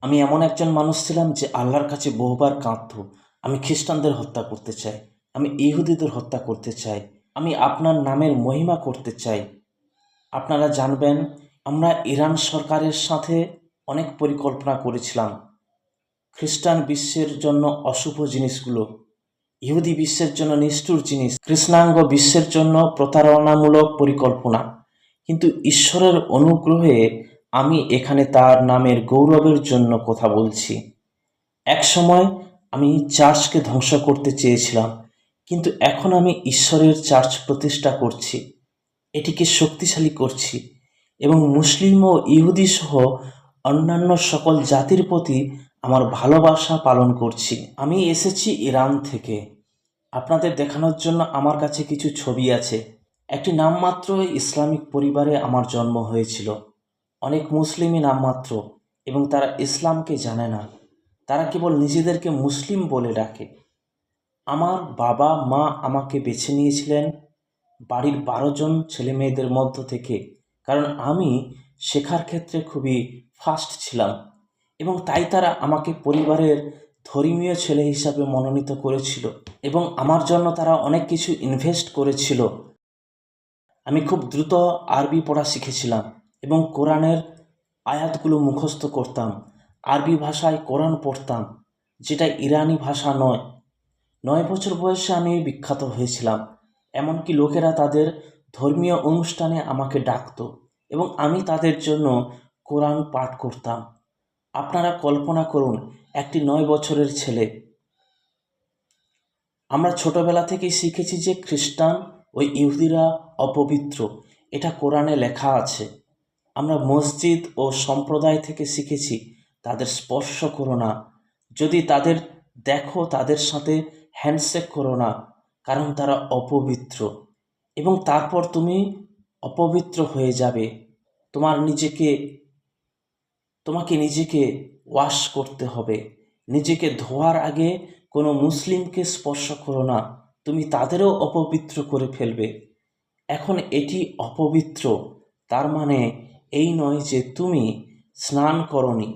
আমি এমন একজন মানুষ ছিলাম যে আল্লাহর কাছে বহুবার কাঁদত। আমি খ্রিস্টানদের হত্যা করতে চাই। আমি ইহুদিদের হত্যা করতে চাই। আমি আপনার নামের মহিমা করতে চাই। আপনারা জানবেন, আমরা ইরান সরকারের সাথে অনেক পরিকল্পনা করেছিলাম। খ্রিস্টান বিশ্বের জন্য অশুভ জিনিসগুলো, ইহুদি বিশ্বের জন্য নিষ্ঠুর জিনিস, কৃষ্ণাঙ্গ বিশ্বের জন্য প্রতারণামূলক পরিকল্পনা। কিন্তু ঈশ্বরের অনুগ্রহে আমি এখানে তার নামের গৌরবের জন্য কথা বলছি। এক সময় আমি চার্চকে ধ্বংস করতে চেয়েছিলাম, কিন্তু এখন আমি ঈশ্বরের চার্চ প্রতিষ্ঠা করছি, এটিকে শক্তিশালী করছি এবং মুসলিম ও ইহুদি সহ অন্যান্য সকল জাতির প্রতি আমার ভালোবাসা পালন করছি। আমি এসেছি ইরান থেকে। আপনাদের দেখানোর জন্য আমার কাছে কিছু ছবি আছে। একটি নামমাত্র ইসলামিক পরিবারে আমার জন্ম হয়েছিল। অনেক মুসলিমই নামমাত্র এবং তারা ইসলামকে জানে না। তারা কেবল নিজেদেরকে মুসলিম বলে ডাকে। আমার বাবা, মা আমাকে বেছে নিয়েছিলেন বাড়ির বারো জন ছেলে মেয়েদের মধ্য থেকে। কারণ আমি শেখার ক্ষেত্রে খুবই ফাস্ট ছিলাম এবং তাই তারা আমাকে পরিবারের ধর্মীয় ছেলে হিসাবে মনোনীত করেছিল এবং আমার জন্য তারা অনেক কিছু ইনভেস্ট করেছিল। আমি খুব দ্রুত আরবি পড়া শিখেছিলাম। এবং কোরআনের আয়াতগুলো মুখস্থ করতাম। আরবি ভাষায় কোরআন পড়তাম, যেটা ইরানি ভাষা নয়। নয় বছর বয়সে আমি বিখ্যাত হয়েছিলাম, এমনকি লোকেরা তাদের ধর্মীয় অনুষ্ঠানে আমাকে ডাকতো এবং আমি তাদের জন্য কোরআন পাঠ করতাম। আপনারা কল্পনা করুন, একটি নয় বছরের ছেলে। আমরা ছোটবেলা থেকেই শিখেছি যে খ্রিস্টান ও ইহুদিরা অপবিত্র, এটা কোরআনে লেখা আছে। আমরা মসজিদ ও সম্প্রদায় থেকে শিখেছি তাদের স্পর্শ করো না। যদি তাদের দেখো, তাদের সাথে হ্যান্ডশেক করো না, কারণ তারা অপবিত্র। এবং তারপর তুমি অপবিত্র হয়ে যাবে। তোমার নিজেকে, তোমাকে নিজেকে ওয়াশ করতে হবে। নিজেকে ধোয়ার আগে কোনো মুসলিমকে স্পর্শ করো না। তুমি তাদেরও অপবিত্র করে ফেলবে। এখন এটি অপবিত্র, তার মানে এই নয় যে তুমি স্নান করনি,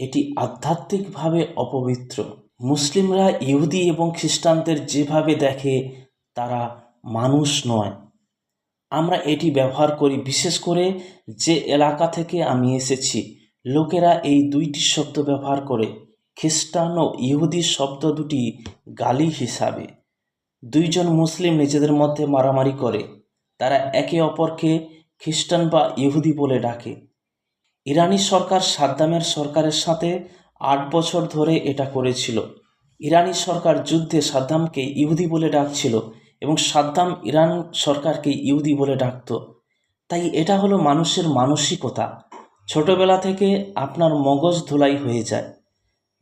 এটি আধ্যাত্মিকভাবে অপবিত্র। মুসলিমরা ইহুদি এবং খ্রিস্টানদের যেভাবে দেখে, তারা মানুষ নয়। আমরা এটি ব্যবহার করি বিশেষ করে যে এলাকা থেকে আমি এসেছি। লোকেরা এই দুইটি শব্দ ব্যবহার করে, খ্রিস্টান ও ইহুদি শব্দ দুটি গালি হিসাবে। দুইজন মুসলিম নিজেদের মধ্যে মারামারি করে। তারা একে অপরকে খ্রিস্টান বা ইহুদি বলে ডাকে। ইরানি সরকার সাদ্দামের সরকারের সাথে আট বছর ধরে এটা করেছিল। ইরানি সরকার যুদ্ধে সাদ্দামকে ইহুদি বলে ডাকছিল এবং সাদ্দাম ইরান সরকারকে ইহুদি বলে ডাকত। তাই এটা হলো মানুষের মানসিকতা। ছোটবেলা থেকে আপনার মগজ ধুলাই হয়ে যায়।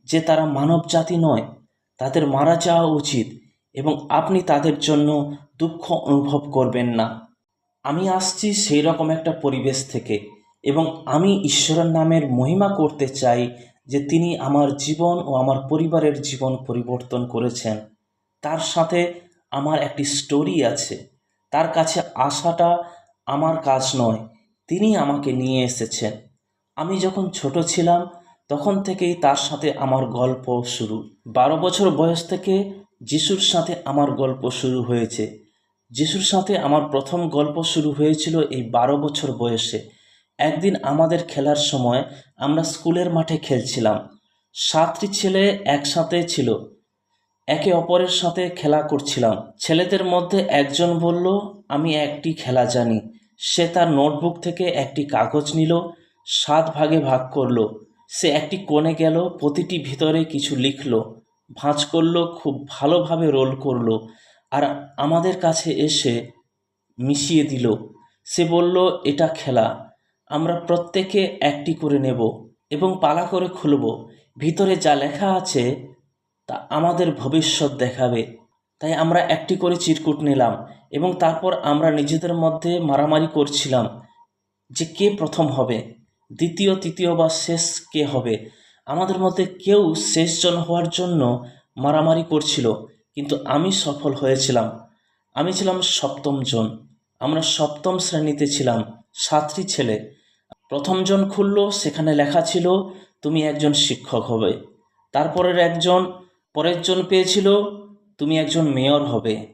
যে তারা মানব জাতি নয়, তাদের মারা যাওয়া উচিত এবং আপনি তাদের জন্য দুঃখ অনুভব করবেন না। আমি আসছি সেই রকম একটা পরিবেশ থেকে এবং আমি ঈশ্বরের নামের মহিমা করতে চাই যে তিনি আমার জীবন ও আমার পরিবারের জীবন পরিবর্তন করেছেন। তার সাথে আমার একটি স্টোরি আছে। তার কাছে আসাটা আমার কাজ নয়। তিনি আমাকে নিয়ে এসেছেন। আমি যখন ছোট ছিলাম, তখন থেকেই তার সাথে আমার গল্প শুরু। বারো বছর বয়স থেকে যিশুর সাথে আমার গল্প শুরু হয়েছে। যিশুর সাথে আমার প্রথম গল্প শুরু হয়েছিল এই বারো বছর বয়সে। একদিন আমাদের খেলার সময় আমরা স্কুলের মাঠে খেলছিলাম। সাতটি ছেলে একসাথে ছিল। একে অপরের সাথে খেলা করছিলাম। ছেলেদের মধ্যে একজন বলল, আমি একটি খেলা জানি। সে তার নোটবুক থেকে একটি কাগজ নিল, সাত ভাগে ভাগ করল। সে একটি কোণে গেল, প্রতিটি ভিতরে কিছু লিখলো। ভাঁজ করল, খুব ভালোভাবে রোল করল। আর আমাদের কাছে এসে মিশিয়ে দিল। সে বলল, এটা খেলা। আমরা প্রত্যেকে একটি করে নেব এবং পালা করে খুলব। ভিতরে যা লেখা আছে তা আমাদের ভবিষ্যৎ দেখাবে। তাই আমরা একটি করে চিরকুট নিলাম এবং তারপর আমরা নিজেদের মধ্যে মারামারি করছিলাম যে কে প্রথম হবে, দ্বিতীয়, তৃতীয় বা শেষ কে হবে। আমাদের মধ্যে কেউ শেষজন হওয়ার জন্য মারামারি করছিল। কিন্তু আমি সফল হয়েছিলাম। আমি ছিলাম সপ্তম জন। আমরা সপ্তম শ্রেণীতে ছিলাম, সাতটি ছেলে। প্রথম জন খুলল, সেখানে লেখা ছিল, তুমি একজন শিক্ষক হবে। তারপরের একজন, পরের জন পেয়েছিল, তুমি একজন মেয়র হবে।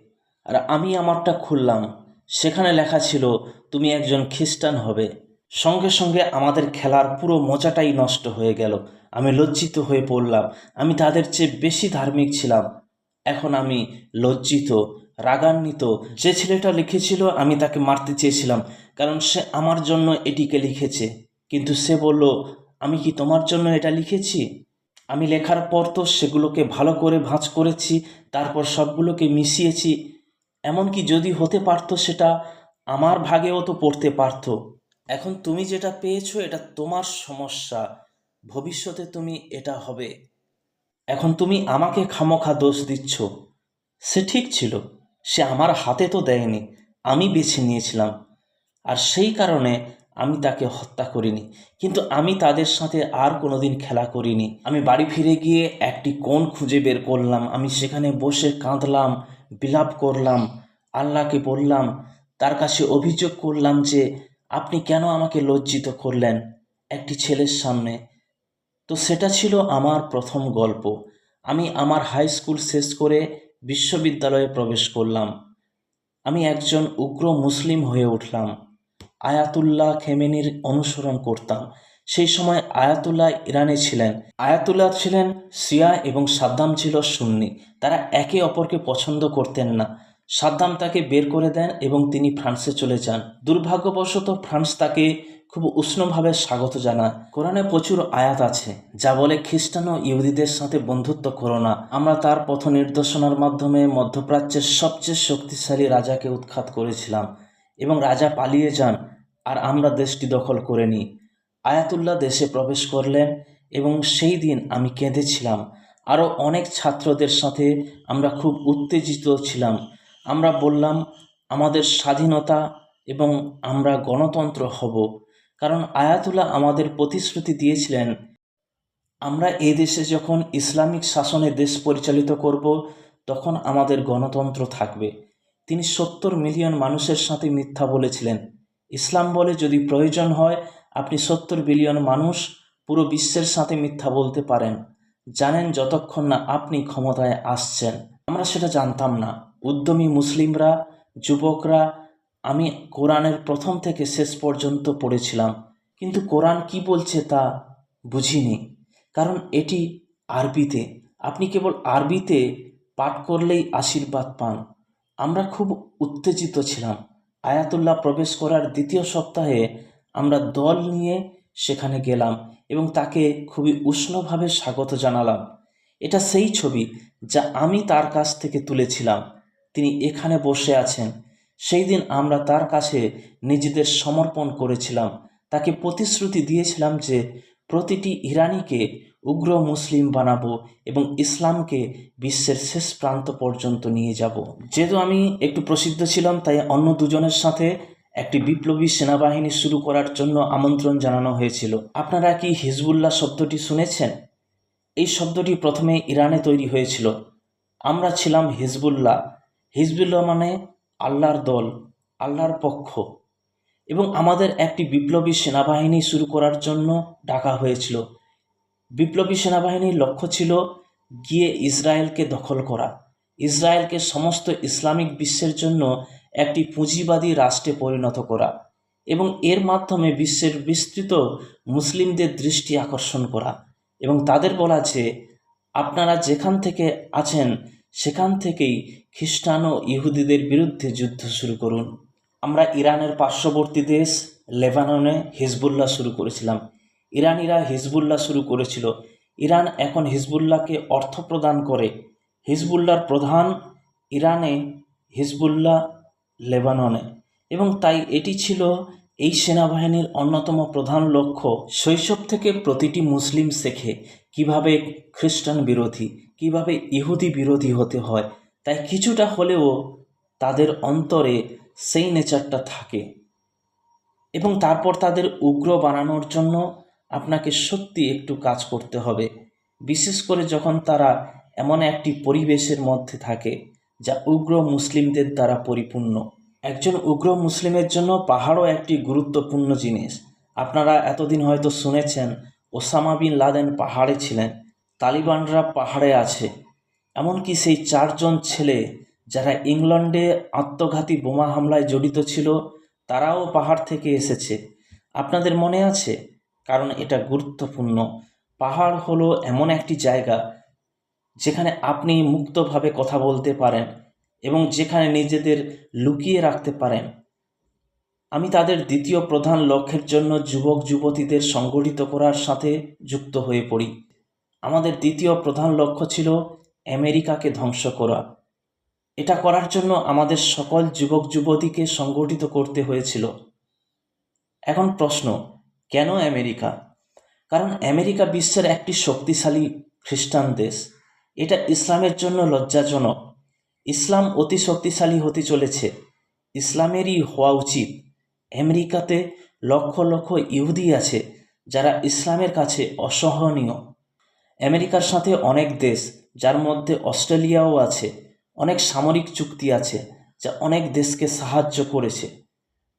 আর আমি আমারটা খুললাম, সেখানে লেখা ছিল, তুমি একজন খ্রিস্টান হবে। সঙ্গে সঙ্গে আমাদের খেলার পুরো মজাটাই নষ্ট হয়ে গেল। আমি লজ্জিত হয়ে পড়লাম। আমি তাদের চেয়ে বেশি ধার্মিক ছিলাম। এখন আমি লজ্জিত, রাগান্বিত। যে ছেলেটা লিখেছিল, আমি তাকে মারতে চেয়েছিলাম, কারণ সে আমার জন্য এটিকে লিখেছে। কিন্তু সে বলল, আমি কি তোমার জন্য এটা লিখেছি? আমি লেখার পর তো সেগুলোকে ভালো করে ভাঁজ করেছি, তারপর সবগুলোকে মিশিয়েছি। এমনকি যদি হতে পারতো সেটা, আমার ভাগেও তো পড়তে পারতো। এখন তুমি যেটা পেয়েছ, এটা তোমার সমস্যা। ভবিষ্যতে তুমি এটা হবে। এখন তুমি আমাকে খামোখা দোষ দিচ্ছ। সে ঠিক ছিল, সে আমার হাতে তো দেয়নি, আমি বেছে নিয়েছিলাম। আর সেই কারণে আমি তাকে হত্যা করিনি, কিন্তু আমি তাদের সাথে আর কোনোদিন খেলা করিনি। আমি বাড়ি ফিরে গিয়ে একটি কোণ খুঁজে বের করলাম, আমি সেখানে বসে কাঁদলাম, বিলাপ করলাম, আল্লাহকে বললাম, তার কাছে অভিযোগ করলাম যে, আপনি কেন আমাকে লজ্জিত করলেন? একটি ছেলের সামনে তো সেটা ছিল আমার প্রথম গল্প। আমি আমার হাই স্কুল শেষ করে বিশ্ববিদ্যালয়ে প্রবেশ করলাম। আমি একজন উগ্র মুসলিম হয়ে উঠলাম। আয়াতুল্লাহ খেমেনির অনুসরণ করতাম। সেই সময় আয়াতুল্লাহ ইরানে ছিলেন। আয়াতুল্লাহ ছিলেন সিয়া এবং সাদ্দাম ছিল সুন্নি। তারা একে অপরকে পছন্দ করতেন না। সাদ্দাম তাকে বের করে দেন এবং তিনি ফ্রান্সে চলে যান। দুর্ভাগ্যবশত ফ্রান্স তাকে খুব উষ্ণভাবে স্বাগত জানায়। কোরআনে প্রচুর আয়াত আছে, যা বলে খ্রিস্টান ও ইহুদিদের সাথে বন্ধুত্ব করো না। আমরা তার পথ নির্দেশনার মাধ্যমে মধ্যপ্রাচ্যের সবচেয়ে শক্তিশালী রাজাকে উৎখাত করেছিলাম এবং রাজা পালিয়ে যান, আর আমরা দেশটি দখল করে নিই। আয়াতুল্লাহ দেশে প্রবেশ করলেন এবং সেই দিন আমি কেঁদেছিলাম। আরও অনেক ছাত্রদের সাথে আমরা খুব উত্তেজিত ছিলাম। আমরা বললাম, আমাদের স্বাধীনতা এবং আমরা গণতন্ত্র হব। কারণ আয়াতুল্লাহ আমাদের প্রতিশ্রুতি দিয়েছিলেন, আমরা এ দেশে যখন ইসলামিক শাসনে দেশ পরিচালিত করব, তখন আমাদের গণতন্ত্র থাকবে। তিনি সত্তর মিলিয়ন মানুষের সাথে মিথ্যা বলেছিলেন। ইসলাম বলে যদি প্রয়োজন হয়, আপনি সত্তর বিলিয়ন মানুষ পুরো বিশ্বের সাথে মিথ্যা বলতে পারেন। জানেন যতক্ষণ না আপনি ক্ষমতায় আসছেন। আমরা সেটা জানতাম না। উদ্যমী মুসলিমরা, যুবকরা আমি কোরআনের প্রথম থেকে শেষ পর্যন্ত পড়েছিলাম, কিন্তু কোরআন কি বলছে তা বুঝিনি, কারণ এটি আরবিতে। আপনি কেবল আরবিতে পাঠ করলেই আশীর্বাদ পান। আমরা খুব উত্তেজিত ছিলাম। আয়াতুল্লাহ প্রবেশ করার দ্বিতীয় সপ্তাহে আমরা দল নিয়ে সেখানে গেলাম এবং তাকে খুবই উষ্ণভাবে স্বাগত জানালাম। এটা সেই ছবি যা আমি তার কাছ থেকে তুলেছিলাম। তিনি এখানে বসে আছেন। সেই দিন আমরা তার কাছে নিজেদের সমর্পণ করেছিলাম। তাকে প্রতিশ্রুতি দিয়েছিলাম যে, প্রতিটি ইরানিকে উগ্র মুসলিম বানাবো এবং ইসলামকে বিশ্বের শেষ প্রান্ত পর্যন্ত নিয়ে যাব। যেহেতু আমি একটু প্রসিদ্ধ ছিলাম, তাই অন্য দুজনের সাথে একটি বিপ্লবী সেনাবাহিনী শুরু করার জন্য আমন্ত্রণ জানানো হয়েছিল। আপনারা কি হিজবুল্লাহ শব্দটি শুনেছেন? এই শব্দটি প্রথমে ইরানে তৈরি হয়েছিল। আমরা ছিলাম হিজবুল্লাহ। হিজবুল্লাহ মানে আল্লাহর দল, আল্লাহর পক্ষ এবং আমাদের একটি বিপ্লবী সেনাবাহিনী শুরু করার জন্য ডাকা হয়েছিল। বিপ্লবী সেনাবাহিনীর লক্ষ্য ছিল গিয়ে ইসরায়েলকে দখল করা। ইসরায়েলকে সমস্ত ইসলামিক বিশ্বের জন্য একটি পুঁজিবাদী রাষ্ট্রে পরিণত করা এবং এর মাধ্যমে বিশ্বের বিস্তৃত মুসলিমদের দৃষ্টি আকর্ষণ করা এবং তাদের বলা যে, আপনারা যেখান থেকে আছেন সেখান থেকেই খ্রিস্টান ও ইহুদিদের বিরুদ্ধে যুদ্ধ শুরু করুন। আমরা ইরানের পার্শ্ববর্তী দেশ লেবাননে হিজবুল্লাহ শুরু করেছিলাম। ইরানিরা হিজবুল্লাহ শুরু করেছিল। ইরান এখন হিজবুল্লাহকে অর্থ প্রদান করে। হিজবুল্লাহর প্রধান ইরানে হিজবুল্লাহ লেবাননে। এবং তাই এটি ছিল এই সেনাবাহিনীর অন্যতম প্রধান লক্ষ্য। শৈশব থেকে প্রতিটি মুসলিম শেখে কীভাবে খ্রিস্টান বিরোধী কীভাবে ইহুদি বিরোধী হতে হয়, তাই কিছুটা হলেও তাদের অন্তরে সেই নেচারটা থাকে। এবং তারপর তাদের উগ্র বানানোর জন্য আপনাকে সত্যি একটু কাজ করতে হবে। বিশেষ করে যখন তারা এমন একটি পরিবেশের মধ্যে থাকে, যা উগ্র মুসলিমদের দ্বারা পরিপূর্ণ। একজন উগ্র মুসলিমের জন্য পাহাড়ও একটি গুরুত্বপূর্ণ জিনিস। আপনারা এতদিন হয়তো শুনেছেন, ওসামা বিন লাদেন পাহাড়ে ছিলেন। তালিবানরা পাহাড়ে আছে। এমনকি সেই চারজন ছেলে যারা ইংল্যান্ডে আত্মঘাতী বোমা হামলায় জড়িত ছিল, তারাও পাহাড় থেকে এসেছে। আপনাদের মনে আছে? কারণ এটা গুরুত্বপূর্ণ। পাহাড় হলো এমন একটি জায়গা যেখানে আপনি মুক্তভাবে কথা বলতে পারেন এবং যেখানে নিজেদের লুকিয়ে রাখতে পারেন। আমি তাদের দ্বিতীয় প্রধান লক্ষ্যের জন্য যুবক যুবতীদের সংগঠিত করার সাথে যুক্ত হয়ে পড়ি। আমাদের দ্বিতীয় প্রধান লক্ষ্য ছিল আমেরিকাকে ধ্বংস করা। এটা করার জন্য আমাদের সকল যুবক যুবতীকে সংগঠিত করতে হয়েছিল। এখন প্রশ্ন, কেন আমেরিকা? কারণ আমেরিকা বিশ্বের একটি শক্তিশালী খ্রিস্টান দেশ। এটা ইসলামের জন্য লজ্জাজনক। ইসলাম অতি শক্তিশালী হতে চলেছে। ইসলামেরই হওয়া উচিত। আমেরিকাতে লক্ষ লক্ষ ইহুদি আছে যারা ইসলামের কাছে অসহনীয়। আমেরিকার সাথে অনেক দেশ, যার মধ্যে অস্ট্রেলিয়াও আছে, অনেক সামরিক চুক্তি আছে, যা অনেক দেশকে সাহায্য করেছে।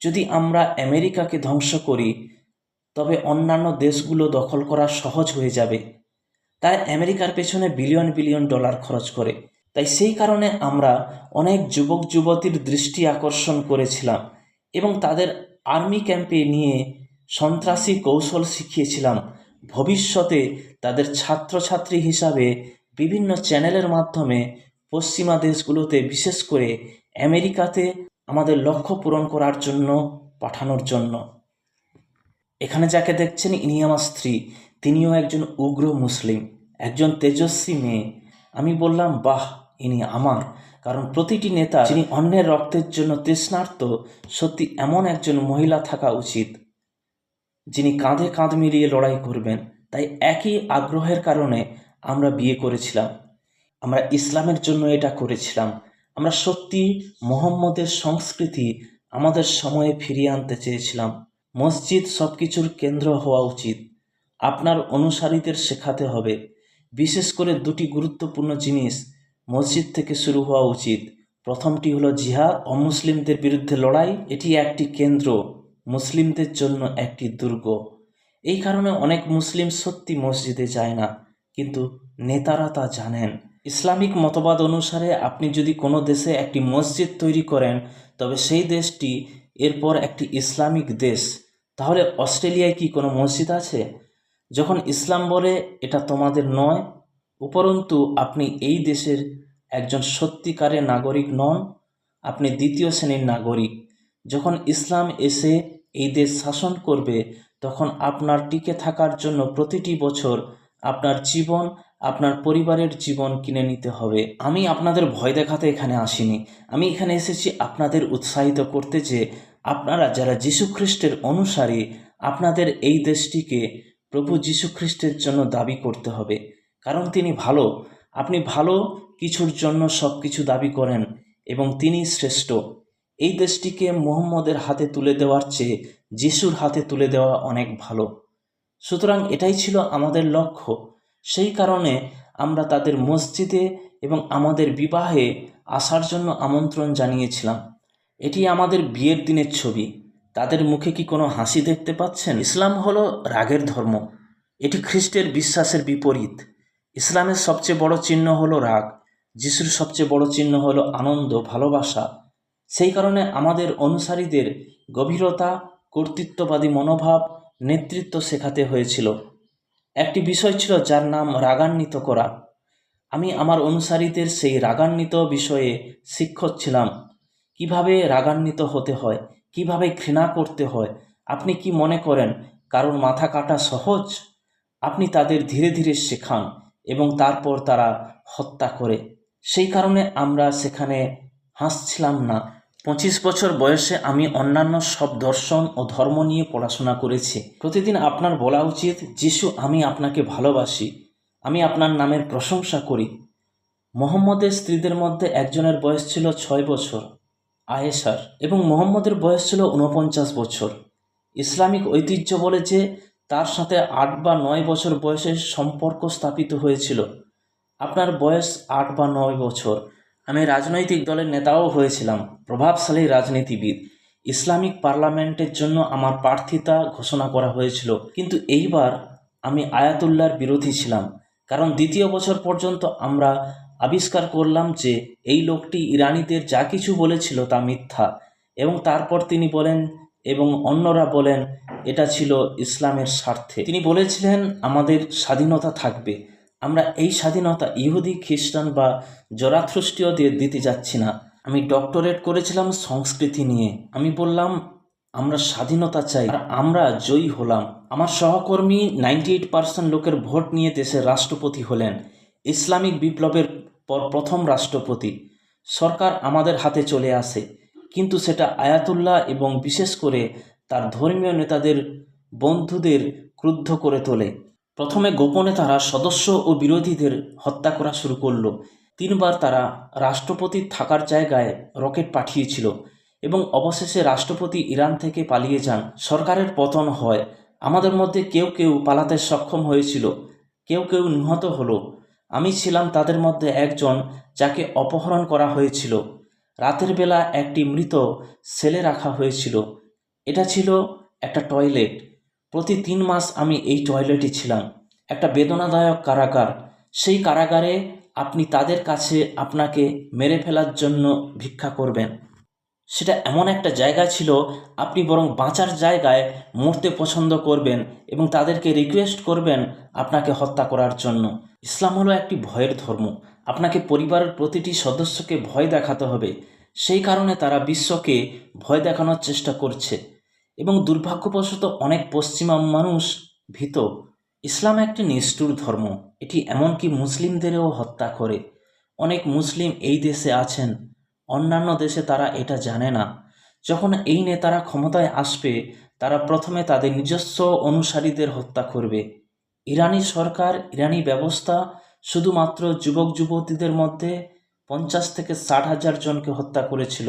যদি আমরা আমেরিকাকে ধ্বংস করি, তবে অন্যান্য দেশগুলো দখল করা সহজ হয়ে যাবে। তাই আমেরিকার পেছনে বিলিয়ন বিলিয়ন ডলার খরচ করে। তাই সেই কারণে আমরা অনেক যুবক যুবতীর দৃষ্টি আকর্ষণ করেছিলাম এবং তাদের আর্মি ক্যাম্পে নিয়ে সন্ত্রাসী কৌশল শিখিয়েছিলাম। ভবিষ্যতে তাদের ছাত্রছাত্রী হিসাবে বিভিন্ন চ্যানেলের মাধ্যমে পশ্চিমা দেশগুলোতে বিশেষ করে আমেরিকাতে আমাদের লক্ষ্য পূরণ করার জন্য পাঠানোর জন্য। এখানে যাকে দেখছেন ইনি আমার স্ত্রী, তিনিও একজন উগ্র মুসলিম, একজন তেজস্বী মেয়ে। আমি বললাম, বাহ, ইনি আমার। কারণ প্রতিটি নেতা যিনি অন্যের রক্তের জন্য তৃষ্ণার্ত, সত্যি এমন একজন মহিলা থাকা উচিত। যিনি কাঁধে কাঁধ মিলিয়ে লড়াই করবেন, তাই একই আগ্রহের কারণে আমরা বিয়ে করেছিলাম। আমরা ইসলামের জন্য এটা করেছিলাম। আমরা সত্যি মোহাম্মদের সংস্কৃতি আমাদের সময়ে ফিরিয়ে আনতে চেয়েছিলাম। মসজিদ সব কিছুর কেন্দ্র হওয়া উচিত। আপনার অনুসারীদের শেখাতে হবে। বিশেষ করে দুটি গুরুত্বপূর্ণ জিনিস মসজিদ থেকে শুরু হওয়া উচিত। প্রথমটি হলো জিহাদ অমুসলিমদের বিরুদ্ধে লড়াই, এটি একটি কেন্দ্র। মুসলিমদের জন্য একটি দুর্গ। এই কারণে অনেক মুসলিম সত্যি মসজিদে যায় না, কিন্তু নেতারা তা জানেন। ইসলামিক মতবাদ অনুসারে আপনি যদি কোনো দেশে একটি মসজিদ তৈরি করেন, তবে সেই দেশটি এরপর একটি ইসলামিক দেশ। তাহলে অস্ট্রেলিয়ায় কি কোনো মসজিদ আছে? যখন ইসলাম বলে, এটা তোমাদের নয়, উপরন্তু আপনি এই দেশের একজন সত্যিকারের নাগরিক নন, আপনি দ্বিতীয় শ্রেণির নাগরিক। যখন ইসলাম এসে এই দেশ শাসন করবে, তখন আপনার টিকে থাকার জন্য প্রতিটি বছর আপনার জীবন, আপনার পরিবারের জীবন কিনে নিতে হবে। আমি আপনাদের ভয় দেখাতে এখানে আসিনি। আমি এখানে এসেছি আপনাদের উৎসাহিত করতে যে, আপনারা যারা যীশুখ্রিস্টের অনুসারী, আপনাদের এই দেশটিকে প্রভু যীশুখ্রিস্টের জন্য দাবি করতে হবে। কারণ তিনি ভালো। আপনি ভালো কিছুর জন্য সব কিছু দাবি করেন এবং তিনি শ্রেষ্ঠ। এই দেশটিকে মোহাম্মদের হাতে তুলে দেওয়ার চেয়ে যিশুর হাতে তুলে দেওয়া অনেক ভালো। সুতরাং এটাই ছিল আমাদের লক্ষ্য। সেই কারণে আমরা তাদের মসজিদে এবং আমাদের বিবাহে আসার জন্য আমন্ত্রণ জানিয়েছিলাম। এটি আমাদের বিয়ের দিনের ছবি। তাদের মুখে কি কোনো হাসি দেখতে পাচ্ছেন? ইসলাম হলো রাগের ধর্ম। এটি খ্রিস্টের বিশ্বাসের বিপরীত। ইসলামের সবচেয়ে বড় চিহ্ন হলো রাগ। যিশুর সবচেয়ে বড় চিহ্ন হলো আনন্দ, ভালোবাসা। সেই কারণে আমাদের অনুসারীদের গভীরতা, কর্তৃত্ববাদী মনোভাব, নেতৃত্ব শেখাতে হয়েছিল। একটি বিষয় ছিল যার নাম রাগান্বিত করা। আমি আমার অনুসারীদের সেই রাগান্বিত বিষয়ে শিক্ষক ছিলাম। কীভাবে রাগান্বিত হতে হয়? কীভাবে ঘৃণা করতে হয়? আপনি কি মনে করেন কারণ মাথা কাটা সহজ? আপনি তাদের ধীরে ধীরে শেখান এবং তারপর তারা হত্যা করে। সেই কারণে আমরা সেখানে হাসছিলাম না। পঁচিশ বছর বয়সে আমি অন্যান্য সব দর্শন ও ধর্ম নিয়ে পড়াশোনা করেছি। প্রতিদিন আপনার বলা উচিত, যিশু, আমি আপনাকে ভালোবাসি, আমি আপনার নামের প্রশংসা করি। মোহাম্মদের স্ত্রীদের মধ্যে একজনের বয়স ছিল ছয় বছর, আয়েশার, এবং মোহাম্মদের বয়স ছিল উনপঞ্চাশ বছর। ইসলামিক ঐতিহ্য বলে যে, তার সাথে আট বা নয় বছর বয়সে সম্পর্ক স্থাপিত হয়েছিল। আপনার বয়স আট বা নয় বছর। আমি রাজনৈতিক দলের নেতাও হয়েছিলাম, প্রভাবশালী রাজনীতিবিদ। ইসলামিক পার্লামেন্টের জন্য আমার প্রার্থিতা ঘোষণা করা হয়েছিল। কিন্তু এইবার আমি আয়াতুল্লাহর বিরোধী ছিলাম, কারণ দ্বিতীয় বছর পর্যন্ত আমরা আবিষ্কার করলাম যে এই লোকটি ইরানিদের যা কিছু বলেছিল তা মিথ্যা এবং তারপর তিনি বলেন এবং অন্যরা বলেন, এটা ছিল ইসলামের স্বার্থে। তিনি বলেছিলেন, আমাদের স্বাধীনতা থাকবে। আমরা এই স্বাধীনতা ইহুদি, খ্রিস্টান বা জরাথ্রুষ্টীয়দের দিতে যাচ্ছি না। আমি ডক্টরেট করেছিলাম সংস্কৃতি নিয়ে। আমি বললাম, আমরা স্বাধীনতা চাই, আর আমরা জয়ী হলাম। আমার সহকর্মী নাইনটি এইট পার্সেন্ট লোকের ভোট নিয়ে দেশের রাষ্ট্রপতি হলেন। ইসলামিক বিপ্লবের পর প্রথম রাষ্ট্রপতি। সরকার আমাদের হাতে চলে আসে। কিন্তু সেটা আয়াতুল্লাহ এবং বিশেষ করে তার ধর্মীয় নেতাদের, বন্ধুদের ক্রুদ্ধ করে তোলে। প্রথমে গোপনে তারা সদস্য ও বিরোধীদের হত্যা করা শুরু করল। তিনবার তারা রাষ্ট্রপতি থাকার জায়গায় রকেট পাঠিয়েছিল এবং অবশেষে রাষ্ট্রপতি ইরান থেকে পালিয়ে যান। সরকারের পতন হয়। আমাদের মধ্যে কেউ কেউ পালাতে সক্ষম হয়েছিল। কেউ কেউ নিহত হলো। আমি ছিলাম তাদের মধ্যে একজন যাকে অপহরণ করা হয়েছিল। রাতের বেলা একটি মৃত সেলে রাখা হয়েছিল। এটা ছিল একটা টয়লেট। প্রতি তিন মাস আমি এই টয়লেটে ছিলাম। একটা বেদনাদায়ক কারাগার। সেই কারাগারে আপনি তাদের কাছে আপনাকে মেরে ফেলার জন্য ভিক্ষা করবেন। সেটা এমন একটা জায়গা ছিল, আপনি বরং বাঁচার জায়গায় মরতে পছন্দ করবেন এবং তাদেরকে রিকোয়েস্ট করবেন আপনাকে হত্যা করার জন্য। ইসলাম হলো একটি ভয়ের ধর্ম। আপনাকে পরিবারের প্রতিটি সদস্যকে ভয় দেখাতে হবে। সেই কারণে তারা বিশ্বকে ভয় দেখানোর চেষ্টা করছে। এবং দুর্ভাগ্যবশত অনেক পশ্চিমা মানুষ ভীত। ইসলাম একটি নিষ্ঠুর ধর্ম, এটি এমনকি মুসলিমদেরও হত্যা করে। অনেক মুসলিম এই দেশে আছেন, অন্যান্য দেশে তারা এটা জানে না। যখন এই নেতারা ক্ষমতায় আসবে, তারা প্রথমে তাদের নিজস্ব অনুসারীদের হত্যা করবে। ইরানি সরকার, ইরানি ব্যবস্থা, শুধুমাত্র যুবক যুবতীদের মধ্যে পঞ্চাশ থেকে ষাট হাজার জনকে হত্যা করেছিল।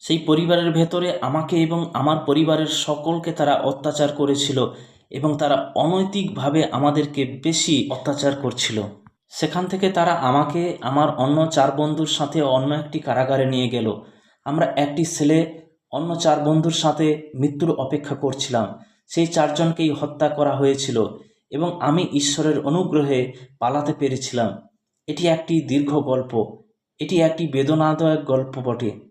সেই পরিবারের ভেতরে আমাকে এবং আমার পরিবারের সকলকে তারা অত্যাচার করেছিল এবং তারা অনৈতিকভাবে আমাদেরকে বেশি অত্যাচার করছিল। সেখান থেকে তারা আমাকে, আমার অন্য চার বন্ধুর সাথে অন্য একটি কারাগারে নিয়ে গেল। আমরা একটি ছেলে, অন্য চার বন্ধুর সাথে মৃত্যুর অপেক্ষা করছিলাম। সেই চারজনকেই হত্যা করা হয়েছিল এবং আমি ঈশ্বরের অনুগ্রহে পালাতে পেরেছিলাম। এটি একটি দীর্ঘ গল্প, এটি একটি বেদনাদায়ক গল্প বটে।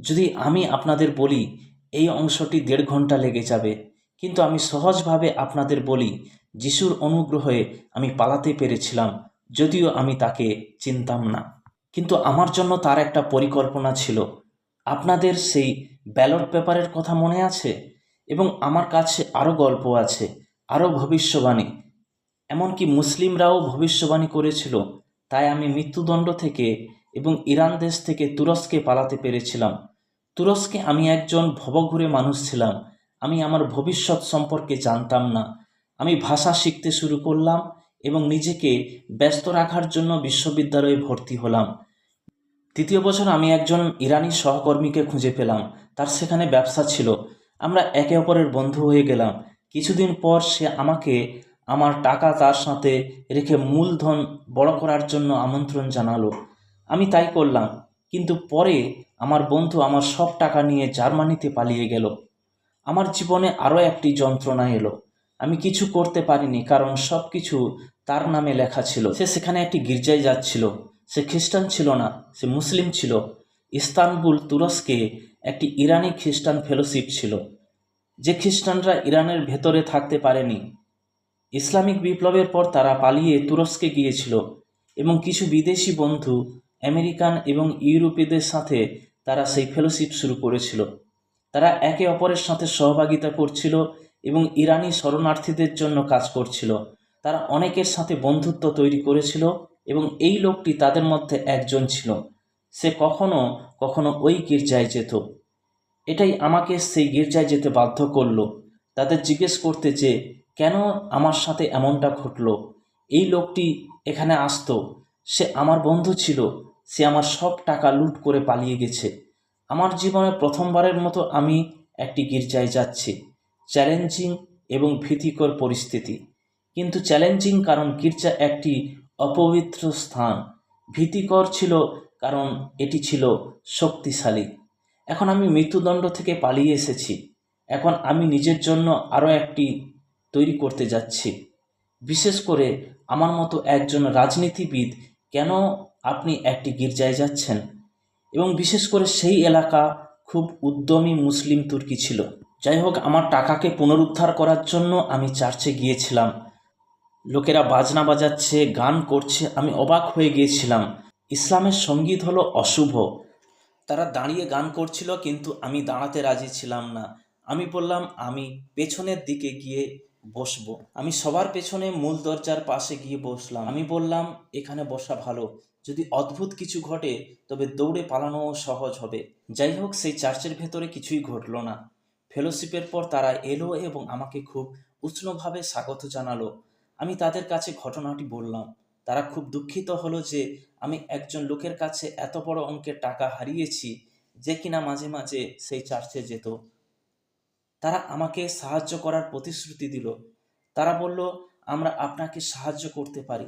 যদি আমি আপনাদের বলি, এই অংশটি দেড় ঘণ্টা লেগে যাবে, কিন্তু আমি সহজভাবে আপনাদের বলি, যিশুর অনুগ্রহে আমি পালাতে পেরেছিলাম, যদিও আমি তাকে চিনতাম না। কিন্তু আমার জন্য তার একটা পরিকল্পনা ছিল। আপনাদের সেই ব্যালট পেপারের কথা মনে আছে? এবং আমার কাছে আরও গল্প আছে, আরও ভবিষ্যবাণী। এমনকি মুসলিমরাও ভবিষ্যবাণী করেছিল, তাই আমি মৃত্যুদণ্ড থেকে এবং ইরান দেশ থেকে তুরস্কে পালাতে পেরেছিলাম। তুরস্কে আমি একজন ভবঘুরে মানুষ ছিলাম। আমি আমার ভবিষ্যৎ সম্পর্কে জানতাম না। আমি ভাষা শিখতে শুরু করলাম এবং নিজেকে ব্যস্ত রাখার জন্য বিশ্ববিদ্যালয়ে ভর্তি হলাম। তৃতীয় বছর আমি একজন ইরানি সহকর্মীকে খুঁজে পেলাম। তার সেখানে ব্যবসা ছিল। আমরা একে অপরের বন্ধু হয়ে গেলাম। কিছুদিন পর সে আমাকে আমার টাকা তার সাথে রেখে মূলধন বড় করার জন্য আমন্ত্রণ জানালো। আমি তাই করলাম। কিন্তু পরে আমার বন্ধু আমার সব টাকা নিয়ে জার্মানিতে পালিয়ে গেল। আমার জীবনে আরও একটি যন্ত্রণা এলো। আমি কিছু করতে পারিনি, কারণ সব কিছু তার নামে লেখা ছিল। সে সেখানে একটি গির্জায় যাচ্ছিল। সে খ্রিস্টান ছিল না, সে মুসলিম ছিল। ইস্তানবুল তুরস্কে একটি ইরানি খ্রিস্টান ফেলোশিপ ছিল, যে খ্রিস্টানরা ইরানের ভেতরে থাকতে পারেনি। ইসলামিক বিপ্লবের পর তারা পালিয়ে তুরস্কে গিয়েছিল এবং কিছু বিদেশি বন্ধু, আমেরিকান এবং ইউরোপীয়দের সাথে তারা সেই ফেলোশিপ শুরু করেছিল। তারা একে অপরের সাথে সহভাগিতা করছিল এবং ইরানি শরণার্থীদের জন্য কাজ করছিল। তারা অনেকের সাথে বন্ধুত্ব তৈরি করেছিল এবং এই লোকটি তাদের মধ্যে একজন ছিল। সে কখনো কখনো ওই গির্জায় যেত। এটাই আমাকে সেই গির্জায় যেতে বাধ্য করল। তাদের জিজ্ঞেস করতে যে, কেন আমার সাথে এমনটা ঘটলো? এই লোকটি এখানে আসতো। সে আমার বন্ধু ছিল। সে আমার সব টাকা লুট করে পালিয়ে গেছে। আমার জীবনে প্রথমবারের মতো আমি একটি গির্জায় যাচ্ছি। চ্যালেঞ্জিং এবং ভীতিকর পরিস্থিতি। কিন্তু চ্যালেঞ্জিং কারণ গির্জা একটি অপবিত্র স্থান। ভীতিকর ছিল কারণ এটি ছিল শক্তিশালী। এখন আমি মৃত্যুদণ্ড থেকে পালিয়ে এসেছি। এখন আমি নিজের জন্য আরও একটি তৈরি করতে যাচ্ছি। বিশেষ করে আমার মতো একজন রাজনীতিবিদ কেন আপনি একটি গির্জায় যাচ্ছেন এবং বিশেষ করে সেই এলাকা খুব উদ্যমী মুসলিম তুর্কি ছিল। যাই হোক, আমার টাকাকে পুনরুদ্ধার করার জন্য আমি চার্চে গিয়েছিলাম। লোকেরা বাজনা বাজাচ্ছে, গান করছে, আমি অবাক হয়ে গিয়েছিলাম। ইসলামের সংগীত হলো অশুভ। তারা দাঁড়িয়ে গান করছিল, কিন্তু আমি দাঁড়াতে রাজি ছিলাম না। আমি বললাম, আমি পেছনের দিকে গিয়ে বসবো। আমি সবার পেছনে মূল দরজার পাশে গিয়ে বসলাম। আমি বললাম, এখানে বসা ভালো। যদি অদ্ভুত কিছু ঘটে, তবে দৌড়ে পালানোও সহজ হবে। যাই হোক সেই চার্চের ভেতরে কিছুই ঘটলো না। ফেলোশিপের পর তারা এলো এবং আমাকে খুব উষ্ণভাবে স্বাগত জানালো। আমি তাদের কাছে ঘটনাটি বললাম। তারা খুব দুঃখিত হলো যে আমি একজন লোকের কাছে এত বড় অঙ্কের টাকা হারিয়েছি যে কিনা মাঝে মাঝে সেই চার্চে যেত। তারা আমাকে সাহায্য করার প্রতিশ্রুতি দিল। তারা বলল, আমরা আপনাকে সাহায্য করতে পারি।